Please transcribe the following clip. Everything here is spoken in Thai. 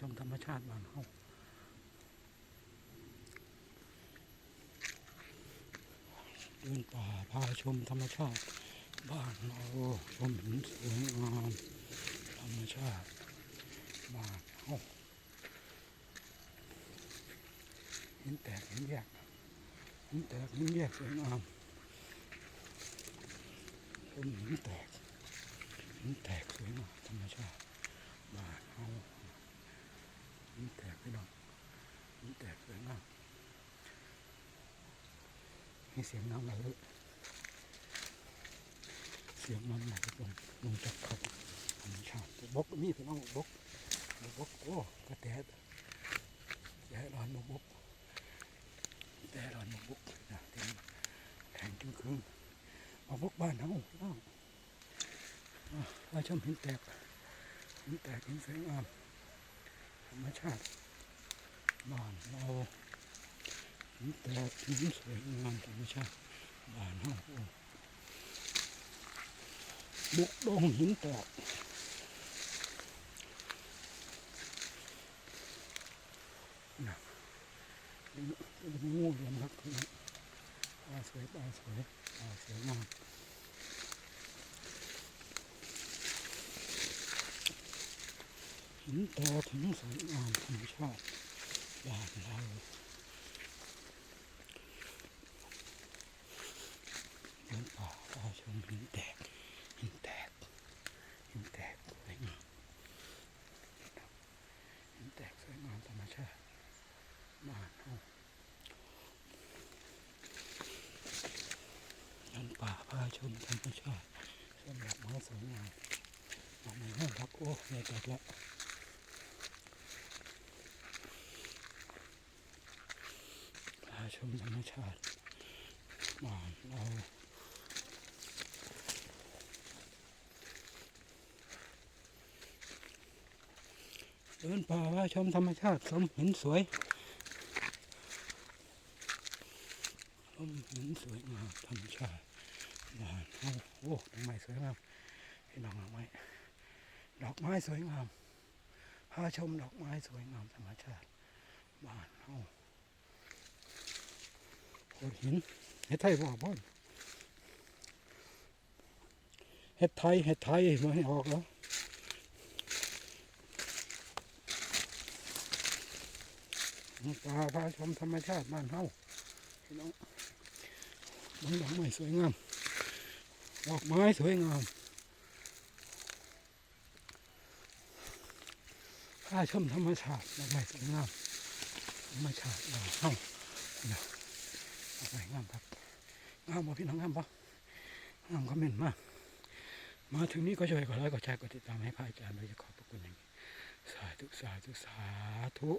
ชมธรรมชาติบ้านเฮาเดินป่าพาชมธรรมชาติ บ้านเราชมหินสวยงามธรรมชาติบ้านเฮาหินแตกหินแยกหินแตกหินแยกสวยงามชมหินแตกหินแตกสวยงามธรรมชาติบ้านเฮา หินแตกพี่น้องหินแตกสวยงามมีเสียงน้ำไหลเสียงมันไหลลงลงจากเขาธรรมชาติบกมีพี่น้องบกบกโอ้กระแตะแตะร้อนบกบกแตะร้อนบกบกนะเต็มแข็งจึงครึ่งมาบกบ้านเฮาพี่น้องว่าชมเหินแตกเหินแตกเหินแสงามธ รรมชาติบ้านเราหินแตกหินสวยงามธรรมชาติบ้านเฮาโอ้บุกดงหินแตกนะนี่เป็นงูเหลือมครับที่นี่ปลาสวยปลาสวยปลาสวยงาม นแตกหินสวยงามธรรมชาติบ้านเราเดินป่าป่าชมหินแตกหินแตกหินแตกสวยงามหินแตกสวยงามธรรมชาติบ้านเฮายันป่าพาชมธรรมชาติสำหรับไม้สวยงามมองไม่ห้องครับโอ้ใหญ่จัดละพา ชมธรรมชาติบ้านเราเดินป่าว่าชมธรรมชาติชมหินสวยชมหินสวยงามธรรมชาติบ้านเฮาโอ้ดอกไม้สวยงามเห็นดอกไม้ดอกไม้สวยงามพาชมดอกไม้สวยงามธรรมชาติบ้านเฮา โขดหินเฮ็ดไทยบ่บ่เฮ็ดไทยเฮ็ดไทยมาให้ออกแล้วป่าพาชมธรรมชาติบ้านเฮาพี่น้องมันดอกไม้สวยงามดอกไม้สวยงามพาชมธรรมชาติดอกไม้สวยงามธรรมชาติบ้านเฮา งามครับงามบ่พี่น้องงามบ่งามคอมเมนต์มากมาถึงนี้ก็ช่วยกดไลค์กดแชร์กดติดตามให้พระอาจารย์โดยจะขอบพระคุณอย่างนี้สาธุสาธุสาธุ